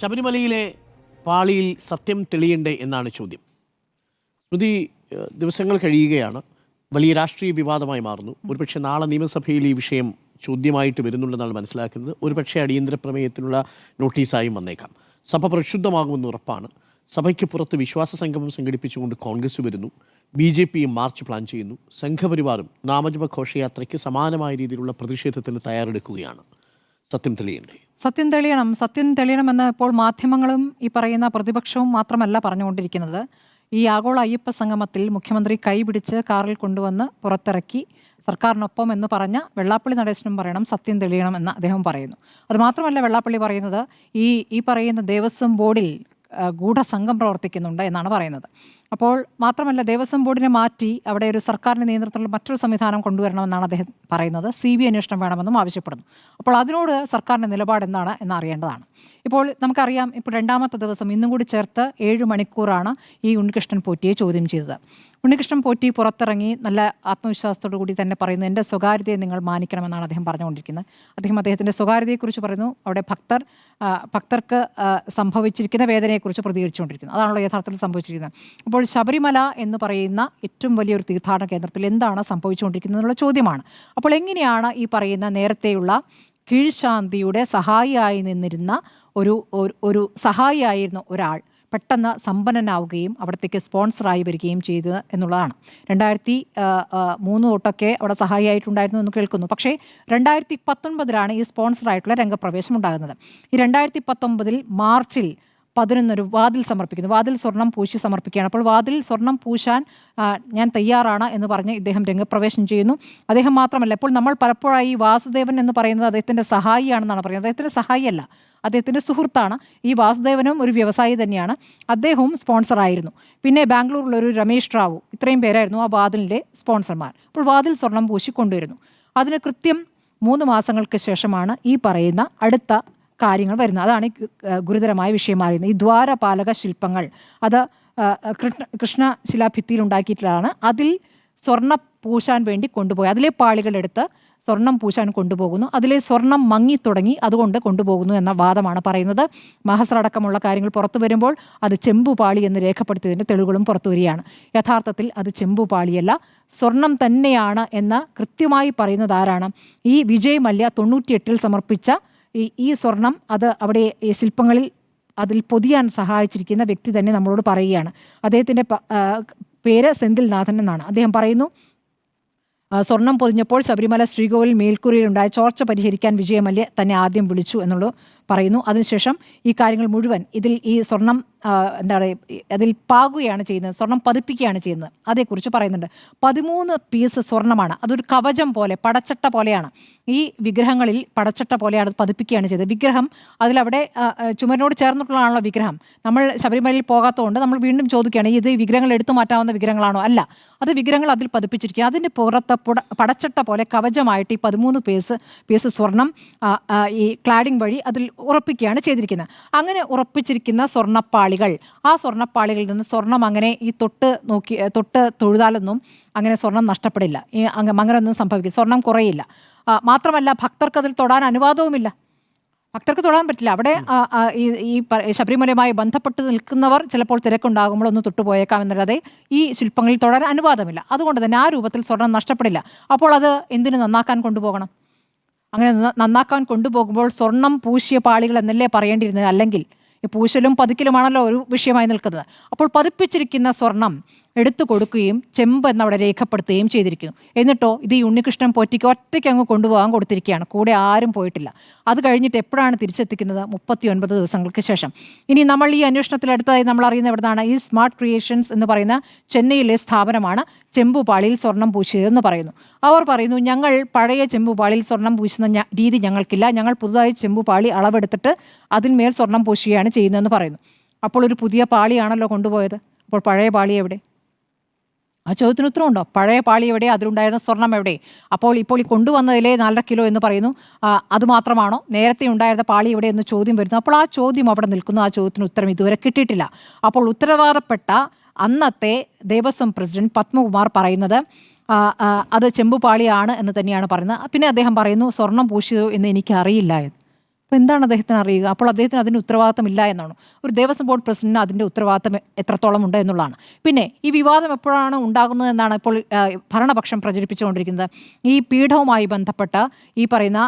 ശബരിമലയിലെ പാളിയിൽ സത്യം തെളിയണ്ടേ എന്നാണ് ചോദ്യം. സ്മൃതി ദിവസങ്ങൾ കഴിയുകയാണ്. വലിയ രാഷ്ട്രീയ വിവാദമായി മാറുന്നു. ഒരുപക്ഷെ നാളെ നിയമസഭയിൽ ഈ വിഷയം ചോദ്യമായിട്ട് വരുന്നുണ്ടെന്നാണ് മനസ്സിലാക്കുന്നത്. ഒരുപക്ഷെ അടിയന്തര പ്രമേയത്തിനുള്ള നോട്ടീസായും വന്നേക്കാം. സഭ പ്രക്ഷുബ്ധമാകുമെന്ന് ഉറപ്പാണ്. സഭയ്ക്ക് പുറത്ത് വിശ്വാസ സംഗമം സംഘടിപ്പിച്ചുകൊണ്ട് കോൺഗ്രസ് വരുന്നു. ബി ജെ പിയും മാർച്ച് പ്ലാൻ ചെയ്യുന്നു. സംഘപരിവാറും നാമജപ ഘോഷയാത്രയ്ക്ക് സമാനമായ രീതിയിലുള്ള പ്രതിഷേധത്തിന് തയ്യാറെടുക്കുകയാണ്. സത്യം തെളിയണ്ടേ? സത്യം തെളിയണം സത്യം തെളിയണമെന്ന് ഇപ്പോൾ മാധ്യമങ്ങളും ഈ പറയുന്ന പ്രതിപക്ഷവും മാത്രമല്ല പറഞ്ഞുകൊണ്ടിരിക്കുന്നത്. ഈ ആഗോള അയ്യപ്പ സംഗമത്തിൽ മുഖ്യമന്ത്രി കൈപിടിച്ച് കാറിൽ കൊണ്ടുവന്ന് പുറത്തിറക്കി സർക്കാരിനൊപ്പം എന്ന് പറഞ്ഞ വെള്ളാപ്പള്ളി നടേശനും പറയണം സത്യം തെളിയണം എന്ന് അദ്ദേഹം പറയുന്നു. അതുമാത്രമല്ല വെള്ളാപ്പള്ളി പറയുന്നത് ഈ ഈ പറയുന്ന ദേവസ്വം ബോർഡിൽ ഗൂഢസംഘം പ്രവർത്തിക്കുന്നുണ്ട് എന്നാണ് പറയുന്നത്. അപ്പോൾ മാത്രമല്ല ദേവസ്വം ബോർഡിനെ മാറ്റി അവിടെ ഒരു സർക്കാരിന്റെ നിയന്ത്രണത്തിലുള്ള മറ്റൊരു സംവിധാനം കൊണ്ടുവരണമെന്നാണ് അദ്ദേഹം പറയുന്നത്. സി ബി അന്വേഷണം വേണമെന്നും ആവശ്യപ്പെടുന്നു. അപ്പോൾ അതിനോട് സർക്കാരിന്റെ നിലപാട് എന്താണ് എന്ന് അറിയേണ്ടതാണ്. ഇപ്പോൾ നമുക്കറിയാം ഇപ്പോൾ രണ്ടാമത്തെ ദിവസം ഇന്നും കൂടി ചേർത്ത് ഏഴ് മണിക്കൂറാണ് ഈ ഉണ്ണികൃഷ്ണൻ പോറ്റിയെ ചോദ്യം ചെയ്തത്. ഉണ്ണികൃഷ്ണൻ പോറ്റി പുറത്തിറങ്ങി നല്ല ആത്മവിശ്വാസത്തോടു കൂടി തന്നെ പറയുന്നു എന്റെ സ്വകാര്യതയെ നിങ്ങൾ മാനിക്കണമെന്നാണ് അദ്ദേഹം പറഞ്ഞുകൊണ്ടിരിക്കുന്നത്. അദ്ദേഹം അദ്ദേഹത്തിന്റെ സ്വകാര്യതയെക്കുറിച്ച് പറയുന്നു അവിടെ ഭക്തർ ഭക്തർക്ക് സംഭവിച്ചിരിക്കുന്ന വേദനയെക്കുറിച്ച് പ്രതികരിച്ചുകൊണ്ടിരിക്കുന്നു. അതാണല്ലോ യഥാർത്ഥത്തിൽ സംഭവിച്ചിരിക്കുന്നത്. അപ്പോൾ ശബരിമല എന്ന് പറയുന്ന ഏറ്റവും വലിയൊരു തീർത്ഥാടന കേന്ദ്രത്തിൽ എന്താണ് സംഭവിച്ചുകൊണ്ടിരിക്കുന്നത് എന്നുള്ള ചോദ്യമാണ്. അപ്പോൾ എങ്ങനെയാണ് ഈ പറയുന്ന നേരത്തെയുള്ള കീഴ്ശാന്തിയുടെ സഹായിയായി നിന്നിരുന്ന ഒരു ഒരു- സഹായിയായിരുന്ന ഒരാൾ പെട്ടെന്ന് സമ്പന്നനാവുകയും അവിടത്തേക്ക് സ്പോൺസറായി വരികയും ചെയ്തത് എന്നുള്ളതാണ്. രണ്ടായിരത്തി മൂന്ന് തൊട്ടൊക്കെ അവിടെ സഹായിയായിട്ടുണ്ടായിരുന്നു എന്ന് കേൾക്കുന്നു. പക്ഷേ രണ്ടായിരത്തി പത്തൊൻപതിലാണ് ഈ സ്പോൺസറായിട്ടുള്ള രംഗപ്രവേശം ഉണ്ടാകുന്നത് ഈ രണ്ടായിരത്തി പത്തൊൻപതിൽ മാർച്ചിൽ പതിനൊന്നൊരു വാതിൽ സമർപ്പിക്കുന്നു. വാതിൽ സ്വർണം പൂശി സമർപ്പിക്കുകയാണ്. അപ്പോൾ വാതിൽ സ്വർണം പൂശാൻ ഞാൻ തയ്യാറാണ് എന്ന് പറഞ്ഞ് ഇദ്ദേഹം രംഗപ്രവേശം ചെയ്യുന്നു. അദ്ദേഹം മാത്രമല്ല ഇപ്പോൾ നമ്മൾ പലപ്പോഴായി വാസുദേവൻ എന്ന് പറയുന്നത് അദ്ദേഹത്തിന്റെ സഹായിയാണെന്നാണ് പറയുന്നത്. അദ്ദേഹത്തിന്റെ സഹായിയല്ല അദ്ദേഹത്തിന്റെ സുഹൃത്താണ്. ഈ വാസുദേവനും ഒരു വ്യവസായി തന്നെയാണ്. അദ്ദേഹവും സ്പോൺസറായിരുന്നു പിന്നെ ബാംഗ്ലൂരിലൊരു രമേഷ് റാവു ഇത്രയും പേരായിരുന്നു ആ വാതിലിന്റെ സ്പോൺസർമാർ അപ്പോൾ വാതിൽ സ്വർണം പൂശി കൊണ്ടുവരുന്നു അതിന് കൃത്യം മൂന്ന് മാസങ്ങൾക്ക് ശേഷമാണ് ഈ പറയുന്ന അടുത്ത കാര്യങ്ങൾ വരുന്നത്. അതാണ് ഗുരുതരമായ വിഷയം മാറിയുന്നത് ഈ ദ്വാരപാലക ശില്പങ്ങൾ അത് കൃഷ്ണ കൃഷ്ണ ശിലാഭിത്തിയിൽ ഉണ്ടാക്കിയിട്ടുള്ളതാണ്. അതിൽ സ്വർണ പൂശാൻ വേണ്ടി കൊണ്ടുപോയി അതിലെ പാളികളെടുത്ത് സ്വർണം പൂശാൻ കൊണ്ടുപോകുന്നു. അതിലെ സ്വർണം മങ്ങി തുടങ്ങി അതുകൊണ്ട് കൊണ്ടുപോകുന്നു എന്ന വാദമാണ് പറയുന്നത്. മഹസർ അടക്കമുള്ള കാര്യങ്ങൾ പുറത്തു വരുമ്പോൾ അത് ചെമ്പുപാളി എന്ന് രേഖപ്പെടുത്തിയതിന്റെ തെളിവുകളും പുറത്തു വരികയാണ്. യഥാർത്ഥത്തിൽ അത് ചെമ്പുപാളിയല്ല സ്വർണം തന്നെയാണ് എന്ന് കൃത്യമായി പറയുന്നത് ആരാണ്? ഈ വിജയ് മല്യ തൊണ്ണൂറ്റിയെട്ടിൽ സമർപ്പിച്ച ഈ ഈ സ്വർണം അത് അവിടെ ശില്പങ്ങളിൽ അതിൽ പൊതിയാൻ സഹായിച്ചിരിക്കുന്ന വ്യക്തി തന്നെ നമ്മളോട് പറയുകയാണ്. അദ്ദേഹത്തിന്റെ പേര് സെന്തിൽനാഥൻ എന്നാണ്. അദ്ദേഹം പറയുന്നു സ്വർണം പൊതിഞ്ഞപ്പോൾ ശബരിമല ശ്രീകോവിൽ മേൽക്കൂരയിലുണ്ടായ ചോർച്ച പരിഹരിക്കാൻ വിജയമല്യ തന്നെ ആദ്യം വിളിച്ചു എന്നുള്ളത് പറയുന്നു. അതിനുശേഷം ഈ കാര്യങ്ങൾ മുഴുവൻ ഇതിൽ ഈ സ്വർണം എന്താ പറയുക അതിൽ പാകുകയാണ് ചെയ്യുന്നത്. സ്വർണം പതിപ്പിക്കുകയാണ് ചെയ്യുന്നത്. അതേക്കുറിച്ച് പറയുന്നുണ്ട്. പതിമൂന്ന് പീസ് സ്വർണമാണ്. അതൊരു കവചം പോലെ പടച്ചട്ട പോലെയാണ്. ഈ വിഗ്രഹങ്ങളിൽ പടച്ചട്ട പോലെയാണ് പതിപ്പിക്കുകയാണ് ചെയ്തത്. വിഗ്രഹം അതിലവിടെ ചുമരിനോട് ചേർന്നിട്ടുള്ളതാണല്ലോ വിഗ്രഹം. നമ്മൾ ശബരിമലയിൽ പോകാത്തതുകൊണ്ട് നമ്മൾ വീണ്ടും ചോദിക്കുകയാണ് ഇത് വിഗ്രഹങ്ങൾ എടുത്തു മാറ്റാവുന്ന വിഗ്രഹങ്ങളാണോ? അല്ല. അത് വിഗ്രഹങ്ങൾ അതിൽ പതിപ്പിച്ചിരിക്കുക അതിന്റെ പുറത്ത് പുട പടച്ചട്ട പോലെ കവചമായിട്ട് ഈ പതിമൂന്ന് പീസ് പീസ് സ്വർണം ഈ ക്ലാഡിംഗ് വഴി അതിൽ ഉറപ്പിക്കുകയാണ് ചെയ്തിരിക്കുന്നത്. അങ്ങനെ ഉറപ്പിച്ചിരിക്കുന്ന സ്വർണപ്പാളികൾ ആ സ്വർണപ്പാളികളിൽ നിന്ന് സ്വർണം അങ്ങനെ ഈ തൊട്ട് നോക്കി തൊട്ട് തൊഴുതാലൊന്നും അങ്ങനെ സ്വർണം നഷ്ടപ്പെടില്ല. ഈ അങ്ങനെ ഒന്നും സംഭവിക്കില്ല. സ്വർണം കുറയില്ല. മാത്രമല്ല ഭക്തർക്ക് അതിൽ തൊടാൻ അനുവാദവുമില്ല. ഭക്തർക്ക് തൊടാൻ പറ്റില്ല. അവിടെ ഈ ശബരിമലയുമായി ബന്ധപ്പെട്ട് നിൽക്കുന്നവർ ചിലപ്പോൾ തിരക്കുണ്ടാകുമ്പോൾ ഒന്ന് തൊട്ടുപോയേക്കാം എന്നല്ലാതെ ഈ ശില്പങ്ങളിൽ തൊടാൻ അനുവാദമില്ല. അതുകൊണ്ട് തന്നെ ആ രൂപത്തിൽ സ്വർണം നഷ്ടപ്പെടില്ല. അപ്പോൾ അത് എന്തിനു നന്നാക്കാൻ കൊണ്ടുപോകണം? അങ്ങനെ നന്നാക്കാൻ കൊണ്ടുപോകുമ്പോൾ സ്വർണം പൂശിയ പാളികൾ എന്നല്ലേ പറയേണ്ടിയിരുന്നത്? അല്ലെങ്കിൽ ഈ പൂശലും പതുക്കലുമാണല്ലോ ഒരു വിഷയമായി നിൽക്കുന്നത്. അപ്പോൾ പതിപ്പിച്ചിരിക്കുന്ന സ്വർണം എടുത്തു കൊടുക്കുകയും ചെമ്പ് എന്നവിടെ രേഖപ്പെടുത്തുകയും ചെയ്തിരിക്കുന്നു. എന്നിട്ടോ ഇത് ഈ ഉണ്ണികൃഷ്ണൻ പോറ്റിക്ക് ഒറ്റയ്ക്ക് അങ്ങ് കൊണ്ടുപോകാൻ കൊടുത്തിരിക്കുകയാണ്. കൂടെ ആരും പോയിട്ടില്ല. അത് കഴിഞ്ഞിട്ട് എപ്പോഴാണ് തിരിച്ചെത്തിക്കുന്നത്? മുപ്പത്തി ഒൻപത് ദിവസങ്ങൾക്ക് ശേഷം. ഇനി നമ്മൾ ഈ അന്വേഷണത്തിൽ അടുത്തതായി നമ്മൾ അറിയുന്ന എവിടുന്നാണ്? ഈ സ്മാർട്ട് ക്രിയേഷൻസ് എന്ന് പറയുന്ന ചെന്നൈയിലെ സ്ഥാപനമാണ് ചെമ്പുപാളിയിൽ സ്വർണം പൂശിയതെന്ന് പറയുന്നു. അവർ പറയുന്നു ഞങ്ങൾ പഴയ ചെമ്പുപാളിയിൽ സ്വർണം പൂശുന്ന രീതി ഞങ്ങൾക്കില്ല. ഞങ്ങൾ പുതുതായി ചെമ്പുപാളി അളവെടുത്തിട്ട് അതിന്മേൽ സ്വർണം പൂശുകയാണ് ചെയ്യുന്നതെന്ന് പറയുന്നു. അപ്പോൾ ഒരു പുതിയ പാളിയാണല്ലോ കൊണ്ടുപോയത്. അപ്പോൾ പഴയ പാളി എവിടെ? ആ ചോദ്യത്തിന് ഉത്തരവുണ്ടോ പഴയ പാളി എവിടെ? അതിലുണ്ടായിരുന്ന സ്വർണം എവിടെ? അപ്പോൾ ഇപ്പോൾ ഈ കൊണ്ടുവന്നതിലെ നാലര കിലോ എന്ന് പറയുന്നു. അതുമാത്രമാണോ അത് മാത്രമാണോ? നേരത്തെ ഉണ്ടായിരുന്ന പാളി എവിടെ എന്ന് ചോദ്യം വരുന്നു. അപ്പോൾ ആ ചോദ്യം അവിടെ നിൽക്കുന്നു. ആ ചോദ്യത്തിന് ഉത്തരം ഇതുവരെ കിട്ടിയിട്ടില്ല. അപ്പോൾ ഉത്തരവാദപ്പെട്ട അന്നത്തെ ദേവസ്വം പ്രസിഡന്റ് പത്മകുമാർ പറയുന്നത് അത് ചെമ്പുപാളിയാണ് എന്ന് തന്നെയാണ് പറയുന്നത്. പിന്നെ അദ്ദേഹം പറയുന്നു സ്വർണം പൂശിയോ എന്ന് എനിക്കറിയില്ല എന്ന്. അപ്പോൾ എന്താണ് അദ്ദേഹത്തിന് അറിയുക? അപ്പോൾ അദ്ദേഹത്തിന് അതിന് ഉത്തരവാദിത്തം ഇല്ല എന്നാണ്. ഒരു ദേവസ്വം ബോർഡ് പ്രസിഡന്റിന് അതിന്റെ ഉത്തരവാദിത്തം എത്രത്തോളം ഉണ്ട് എന്നുള്ളതാണ്. പിന്നെ ഈ വിവാദം എപ്പോഴാണ് ഉണ്ടാകുന്നത് എന്നാണ് ഇപ്പോൾ ഭരണപക്ഷം പ്രചരിപ്പിച്ചുകൊണ്ടിരിക്കുന്നത്. ഈ പീഠവുമായി ബന്ധപ്പെട്ട ഈ പറയുന്ന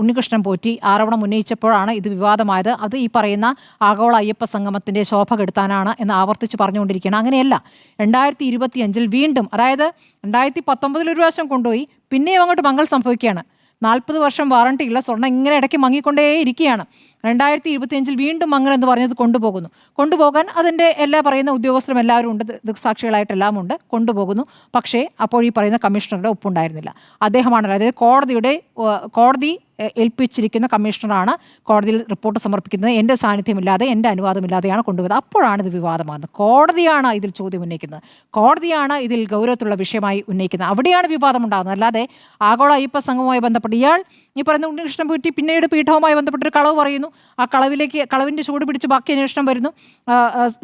ഉണ്ണികൃഷ്ണൻ പോറ്റി ആരോപണം ഉന്നയിച്ചപ്പോഴാണ് ഇത് വിവാദമായത്. അത് ഈ പറയുന്ന ആഗോള അയ്യപ്പ സംഗമത്തിന്റെ ശോഭ കെടുത്താനാണ് എന്ന് ആവർത്തിച്ച് പറഞ്ഞുകൊണ്ടിരിക്കുകയാണ്. അങ്ങനെയല്ല. രണ്ടായിരത്തി ഇരുപത്തിയഞ്ചിൽ വീണ്ടും അതായത് രണ്ടായിരത്തി പത്തൊമ്പതിൽ ഒരു പ്രാവശ്യം കൊണ്ടുപോയി പിന്നെയും അങ്ങോട്ട് മംഗൾ സംഭവിക്കുകയാണ്. നാൽപ്പത് വർഷം വാറണ്ടി ഉള്ള സ്വർണം ഇങ്ങനെ ഇടയ്ക്ക് മങ്ങിക്കൊണ്ടേ ഇരിക്കുകയാണ് രണ്ടായിരത്തി ഇരുപത്തിയഞ്ചിൽ വീണ്ടും മങ്ങൽ എന്ന് പറഞ്ഞത് കൊണ്ടുപോകുന്നു. കൊണ്ടുപോകാൻ അതിന്റെ എല്ലാ പറയുന്ന ഉദ്യോഗസ്ഥരും എല്ലാവരും ഉണ്ട്. ദൃക്സാക്ഷികളായിട്ടെല്ലാം ഉണ്ട്. കൊണ്ടുപോകുന്നു. പക്ഷേ അപ്പോൾ ഈ പറയുന്ന കമ്മീഷണറുടെ ഒപ്പുണ്ടായിരുന്നില്ല. അദ്ദേഹമാണ് അതായത് കോടതിയുടെ കോടതി ഏൽപ്പിച്ചിരിക്കുന്ന കമ്മീഷണറാണ് കോടതിയിൽ റിപ്പോർട്ട് സമർപ്പിക്കുന്നത്. എന്റെ സാന്നിധ്യമില്ലാതെ എന്റെ അനുവാദമില്ലാതെയാണ് കൊണ്ടുവരുന്നത് അപ്പോഴാണ് ഇത് വിവാദമാകുന്നത്. കോടതിയാണ് ഇതിൽ ചോദ്യം ഉന്നയിക്കുന്നത്. കോടതിയാണ് ഇതിൽ ഗൗരവത്തിലുള്ള വിഷയമായി ഉന്നയിക്കുന്നത്. അവിടെയാണ് വിവാദം ഉണ്ടാകുന്നത്. അല്ലാതെ ആഗോള അയ്യപ്പ സംഘവുമായി ബന്ധപ്പെട്ട് ഇയാൾ ഈ പറയുന്ന ഉണ്ണികൃഷ്ണൻ പൂറ്റി പിന്നീട് പീഠവുമായി ബന്ധപ്പെട്ടൊരു കളവ് പറയുന്നു. ആ കളവിലേക്ക് കളവിന്റെ ചൂട് പിടിച്ച് ബാക്കി അന്വേഷണം വരുന്നു.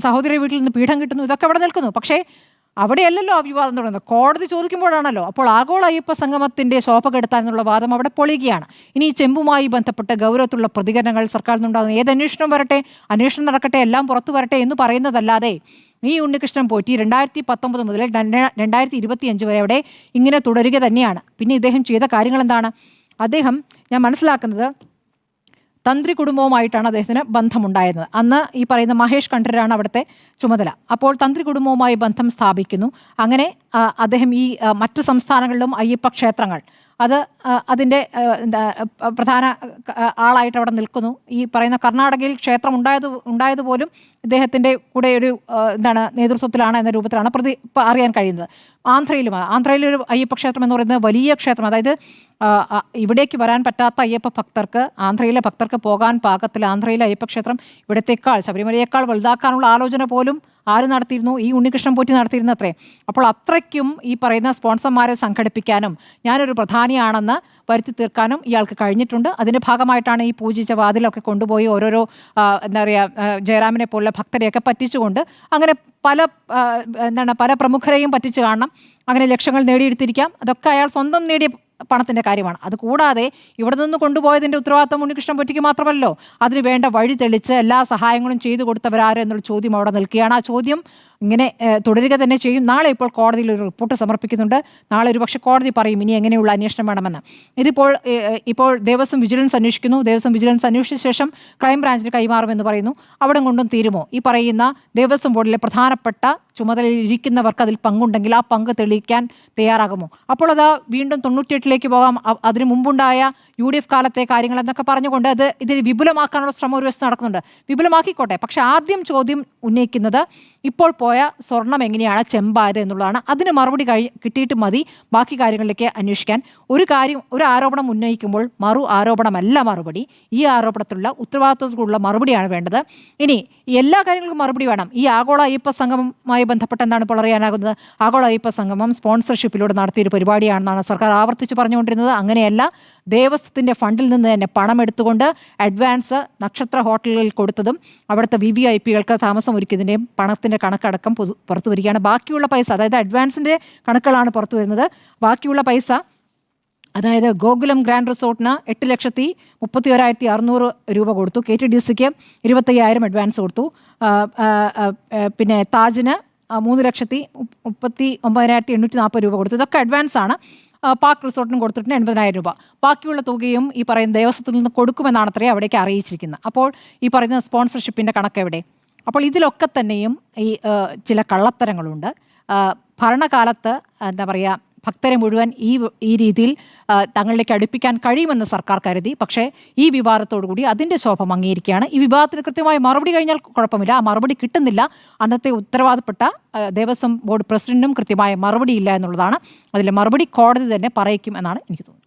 സഹോദരി വീട്ടിൽ നിന്ന് പീഠം കിട്ടുന്നു. ഇതൊക്കെ അവിടെ നിൽക്കുന്നു. പക്ഷേ അവിടെയല്ലല്ലോ ആ വിവാദം തുടങ്ങുന്നത്. കോടതി ചോദിക്കുമ്പോഴാണല്ലോ. അപ്പോൾ ആഗോള അയ്യപ്പ സംഗമത്തിന്റെ ശോഭ കെടുത്താൻ എന്നുള്ള വാദം അവിടെ പൊളിയുകയാണ്. ഇനി ചെമ്പുമായി ബന്ധപ്പെട്ട് ഗൗരവത്തിലുള്ള പ്രതികരണങ്ങൾ സർക്കാരിൽ നിന്നുണ്ടാകുന്നു ഏത് അന്വേഷണം വരട്ടെ? അന്വേഷണം നടക്കട്ടെ എല്ലാം പുറത്തു വരട്ടെ എന്ന് പറയുന്നതല്ലാതെ ഈ ഉണ്ണികൃഷ്ണൻ പോറ്റി രണ്ടായിരത്തി പത്തൊമ്പത് മുതൽ രണ്ട- രണ്ടായിരത്തി ഇരുപത്തി അഞ്ച് വരെ അവിടെ ഇങ്ങനെ തുടരുക തന്നെയാണ്. പിന്നെ ഇദ്ദേഹം ചെയ്ത കാര്യങ്ങൾ എന്താണ് അദ്ദേഹം ഞാൻ മനസ്സിലാക്കുന്നത് തന്ത്രി കുടുംബവുമായിട്ടാണ് അദ്ദേഹത്തിന് ബന്ധമുണ്ടായിരുന്നത്. അന്ന് ഈ പറയുന്ന മഹേഷ് കണ്ഠരാണ് അവിടുത്തെ ചുമതല. അപ്പോൾ തന്ത്രി കുടുംബവുമായി ബന്ധം സ്ഥാപിക്കുന്നു. അങ്ങനെ അദ്ദേഹം ഈ മറ്റു സംസ്ഥാനങ്ങളിലും അയ്യപ്പ ക്ഷേത്രങ്ങൾ അത് അതിന്റെ എന്താ പ്രധാന ആളായിട്ട് അവിടെ നിൽക്കുന്നു. ഈ പറയുന്ന കർണാടകയിൽ ക്ഷേത്രം ഉണ്ടായത് ഉണ്ടായതുപോലും ഇദ്ദേഹത്തിന്റെ കൂടെ ഒരു എന്താണ് നേതൃത്വത്തിലാണ് എന്ന രൂപത്തിലാണ് പ്രതി അറിയാൻ കഴിയുന്നത്. ആന്ധ്രയിലും ആന്ധ്രയിൽ ഒരു അയ്യപ്പ ക്ഷേത്രം എന്ന് പറയുന്നത് വലിയ ക്ഷേത്രം. അതായത് ഇവിടേക്ക് വരാൻ പറ്റാത്ത അയ്യപ്പ ഭക്തർക്ക് ആന്ധ്രയിലെ ഭക്തർക്ക് പോകാൻ പാകത്തിൽ ആന്ധ്രയിലെ അയ്യപ്പ ക്ഷേത്രം ഇവിടത്തേക്കാൾ ശബരിമലയേക്കാൾ വലുതാക്കാനുള്ള ആലോചന പോലും ആര് നടത്തിയിരുന്നു? ഈ ഉണ്ണികൃഷ്ണൻ പോറ്റി നടത്തിയിരുന്നു അത്രേ അപ്പോൾ അത്രയ്ക്കും ഈ പറയുന്ന സ്പോൺസർമാരെ സംഘടിപ്പിക്കാനും ഞാനൊരു പ്രധാനിയാണെന്ന് വരുത്തി തീർക്കാനും ഇയാൾക്ക് കഴിഞ്ഞിട്ടുണ്ട്. അതിന്റെ ഭാഗമായിട്ടാണ് ഈ പൂജിച്ച വാതിലൊക്കെ കൊണ്ടുപോയി ഓരോരോ എന്താ പറയുക ജയറാമിനെ പോലുള്ള ഭക്തരെയൊക്കെ പറ്റിച്ചുകൊണ്ട് അങ്ങനെ പല എന്താണ് പല പ്രമുഖരെയും പറ്റിച്ച് കാണണം. അങ്ങനെ ലക്ഷ്യങ്ങൾ നേടിയെടുത്തിരിക്കാം. അതൊക്കെ അയാൾ സ്വന്തം നേടിയ പണത്തിന്റെ കാര്യമാണ്. അത് കൂടാതെ ഇവിടെ നിന്ന് കൊണ്ടുപോയതിന്റെ ഉത്തരവാദിത്തം ഉണ്ണികൃഷ്ണൻ പൊറ്റിക്ക് മാത്രമല്ലോ. അതിന് വേണ്ട വഴി തെളിച്ച് എല്ലാ സഹായങ്ങളും ചെയ്തു കൊടുത്തവരാരോ എന്നുള്ള ചോദ്യം അവിടെ നിൽക്കുകയാണ്. ആ ചോദ്യം ഇങ്ങനെ തുടരുക തന്നെ ചെയ്യും. നാളെ ഇപ്പോൾ കോടതിയിൽ ഒരു റിപ്പോർട്ട് സമർപ്പിക്കുന്നുണ്ട്. നാളെ ഒരു പക്ഷേ കോടതി പറയും ഇനി എങ്ങനെയുള്ള അന്വേഷണം വേണമെന്ന്. ഇതിപ്പോൾ ഇപ്പോൾ ദേവസ്വം വിജിലൻസ് അന്വേഷിക്കുന്നു. ദേവസ്വം വിജിലൻസ് അന്വേഷിച്ച ശേഷം ക്രൈംബ്രാഞ്ചിന് കൈമാറുമെന്ന് പറയുന്നു. അവിടെ കൊണ്ടും തീരുമോ? ഈ പറയുന്ന ദേവസ്വം ബോർഡിലെ പ്രധാനപ്പെട്ട ചുമതലയിൽ ഇരിക്കുന്നവർക്ക് അതിൽ പങ്കുണ്ടെങ്കിൽ ആ പങ്ക് തെളിയിക്കാൻ തയ്യാറാകുമോ? അപ്പോൾ അത് വീണ്ടും തൊണ്ണൂറ്റിയെട്ടിലേക്ക് പോകാം. അതിനു മുമ്പുണ്ടായ യു ഡി എഫ് കാലത്തെ കാര്യങ്ങൾ എന്നൊക്കെ പറഞ്ഞുകൊണ്ട് അത് ഇതിൽ വിപുലമാക്കാനുള്ള ശ്രമം ഒരു വശത്ത് നടക്കുന്നുണ്ട്. വിപുലമാക്കിക്കോട്ടെ. പക്ഷെ ആദ്യം ചോദ്യം ഉന്നയിക്കുന്നത് ഇപ്പോൾ പോയ സ്വർണം എങ്ങനെയാണ് ചെമ്പായത് എന്നുള്ളതാണ്. അതിന് മറുപടി കഴി കിട്ടിയിട്ട് മതി. ബാക്കി കാര്യങ്ങളിലേക്ക് അന്വേഷിക്കാൻ. ഒരു കാര്യം ഒരു ആരോപണം ഉന്നയിക്കുമ്പോൾ മറു ആരോപണമല്ല മറുപടി. ഈ ആരോപണത്തിലുള്ള ഉത്തരവാദിത്വത്തിലുള്ള മറുപടിയാണ് വേണ്ടത്. ഇനി എല്ലാ കാര്യങ്ങൾക്കും മറുപടി വേണം. ഈ ആഗോള അയ്യപ്പ സംഗമവുമായി ബന്ധപ്പെട്ട് എന്താണ് ഇപ്പോൾ അറിയാനാകുന്നത്? ആഗോള അയ്യപ്പ സംഗമം സ്പോൺസർഷിപ്പിലൂടെ നടത്തിയൊരു പരിപാടിയാണെന്നാണ് സർക്കാർ ആവർത്തിച്ച് പറഞ്ഞുകൊണ്ടിരുന്നത്. അങ്ങനെയല്ല. ദേവസ്വത്തിന്റെ ഫണ്ടിൽ നിന്ന് തന്നെ പണം എടുത്തുകൊണ്ട് അഡ്വാൻസ് നക്ഷത്ര ഹോട്ടലുകളിൽ കൊടുത്തതും അവിടുത്തെ വി വി ഐ പികൾക്ക് താമസം ഒരുക്കിയതിന്റെയും പണത്തിന്റെ കണക്കടക്കം പുറത്തു വരികയാണ്. ബാക്കിയുള്ള പൈസ അതായത് അഡ്വാൻസിന്റെ കണക്കുകളാണ് പുറത്തു വരുന്നത്. ബാക്കിയുള്ള പൈസ അതായത് ഗോകുലം ഗ്രാൻഡ് റിസോർട്ടിന് എട്ട് ലക്ഷത്തി മുപ്പത്തി ഒരായിരത്തി അറുന്നൂറ് രൂപ കൊടുത്തു. കെ ടി ഡി സിക്ക് ഇരുപത്തയ്യായിരം അഡ്വാൻസ് കൊടുത്തു. പിന്നെ താജിന് മൂന്ന് ലക്ഷത്തി മുപ്പത്തി ഒമ്പതിനായിരത്തി എണ്ണൂറ്റി നാൽപ്പത് രൂപ കൊടുത്തു. ഇതൊക്കെ അഡ്വാൻസ് ആണ് പാർക്ക് റിസോർട്ടിന് കൊടുത്തിട്ടുണ്ട് എൺപതിനായിരം രൂപ. ബാക്കിയുള്ള തുകയും ഈ പറയുന്ന ദേവസ്വത്തിൽ നിന്ന് കൊടുക്കുമെന്നാണ് അത്രയും അവിടേക്ക് അറിയിച്ചിരിക്കുന്നത്. അപ്പോൾ ഈ പറയുന്ന സ്പോൺസർഷിപ്പിന്റെ കണക്ക് എവിടെ? അപ്പോൾ ഇതിലൊക്കെ തന്നെയും ഈ ചില കള്ളത്തരങ്ങളുണ്ട്. ഭരണകാലത്ത് എന്താ പറയുക ഭക്തരെ മുഴുവൻ ഈ ഈ രീതിയിൽ തങ്ങളിലേക്ക് അടുപ്പിക്കാൻ കഴിയുമെന്ന് സർക്കാർ കരുതി. പക്ഷേ ഈ വിവാദത്തോടു കൂടി അതിന്റെ ശോഭ അംഗീകരിക്കുകയാണ്. ഈ വിവാദത്തിന് കൃത്യമായ മറുപടി കഴിഞ്ഞാൽ കുഴപ്പമില്ല. ആ മറുപടി കിട്ടുന്നില്ല. അന്നത്തെ ഉത്തരവാദപ്പെട്ട ദേവസ്വം ബോർഡ് പ്രസിഡന്റിനും കൃത്യമായ മറുപടി ഇല്ല എന്നുള്ളതാണ്. അതിലെ മറുപടി കോടതി തന്നെ പറയിക്കും എന്നാണ് എനിക്ക് തോന്നുന്നത്.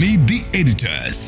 Meet the editors.